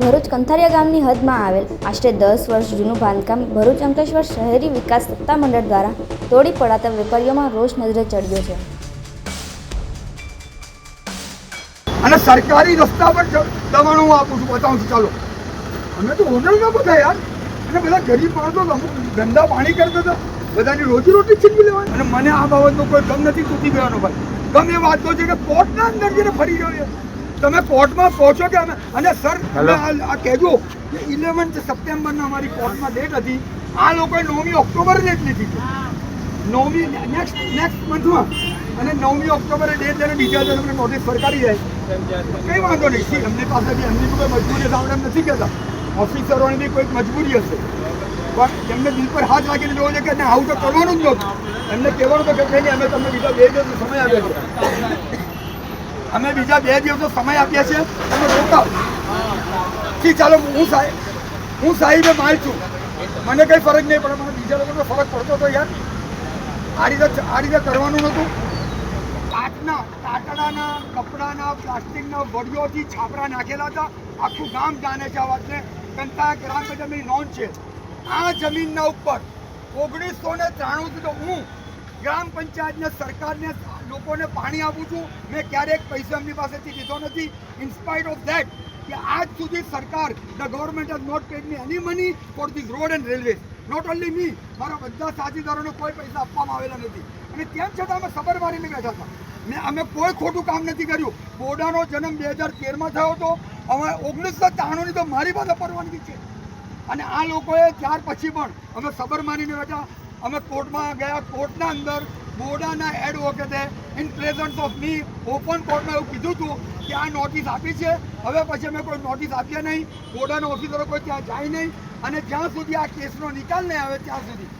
ભરૂચ કંથારિયા ગામની હદમાં આવેલ. આશરે દસ વર્ષ જૂનું બાંધકામ ભરૂચ અંકલેશ્વર શહેરી વિકાસ સત્તામંડળ દ્વારા તોડી પડાતા વેપારીઓમાં રોષ નજરે ચડ્યો છે. અને સરકારી રસ્તા પર દબાણ હું આપું છું, બતાવું છું, ચાલો. અમે તો હોટલમાં બધા યાર. અને બધા ગરીબ માણસો ધંધા પાણી કરતા હતા. બધાની રોજીરોટી છીનવી લેવાય અને મને આ બાબતનો કોઈ ગમ નથી, તૂટી ગયાનો ભાઈ. ગમ એ વાત તો છે કે કોર્ટના અંદર જઈને ફરી ગયો તમે કોર્ટમાં પહોંચો કે અમે? અને સર આ કહેજો કે ઇલેવન્થ સપ્ટેમ્બરના અમારી કોર્ટમાં ડેટ હતી. આ લોકોએ નવમી ઓક્ટોબર ડેટ લીધી હતી. નવમી નેક્સ્ટ નેક્સ્ટ મંથમાં અને નવમી ઓક્ટોબરે ડેટ જ્યારે બીજા તમને નોટિસ ફરકારી જાય. કંઈ વાંધો નહીં. સી એમની પાસે બી એમની કોઈ મજબૂરી હશે આપણે એમ નથી કહેતા. ઓફિસરોની બી કોઈક મજબૂરી હશે. પણ એમને દિલ પર હાથ રાખીને જોવું છે કે આવું તો કરવાનું જ નહોતું. એમને કહેવાનું તો કે અમે તમને બીજા બે દિવસનો સમય આવ્યો છે અમે બીજા બે દિવસનો સમય આપ્યા છે તમે રોકાવ. ઠીક, ચાલો, હું સાહેબ હું સાહેબે માલ છું. મને કંઈ ફરક નહીં પડે, મને બીજા લોકોનો ફરક પડતો તો યાર. આ રીતે આ રીતે કરવાનું નહોતું. કાચના કાટડાના, કપડાના, પ્લાસ્ટિકના વડીઓથી છાપરા નાખેલા હતા. આખું ગામ જાણે છે આ વાતને. કંતા ગ્રામ જમીન નોંધ છે. આ જમીનના ઉપર ઓગણીસો ને ત્રાણુંથી હું ગ્રામ પંચાયતને સરકારને લોકોને પાણી આપું છું. મેં ક્યારેક પૈસા એમની પાસેથી લીધો નથી. ઇન્સ્પાઇટ ઓફ ધેટ કે આજ સુધી સરકાર the government has not paid me any money for this road and railway not only me મારા બધા સાથીદારોને કોઈ પૈસા આપવામાં આવેલા નથી. અને તેમ છતાં અમે સબર મારીને બેઠા હતા. મેં અમે કોઈ ખોટું કામ નથી કર્યું. બોડાનો જન્મ બે હજાર તેરમાં થયો હતો. હવે ઓગણીસો ત્રાણુંની તો મારી પાસે પરવાનગી છે. અને આ લોકોએ ત્યાર પછી પણ અમે સબર માનીને બેઠા. અમે કોર્ટમાં ગયા, કોર્ટના અંદર બોડાના એડવોકેટે in presence of me open કોર્ટમાં એવું કીધું હતું કે આ નોટિસ આપી છે. હવે પછી અમે કોઈ નોટિસ આપીએ નહીં. બોડાના ઓફિસરો કોઈ ત્યાં જાય નહીં. અને જ્યાં સુધી આ કેસનો નિકાલ નહીં આવે, ત્યાં સુધી.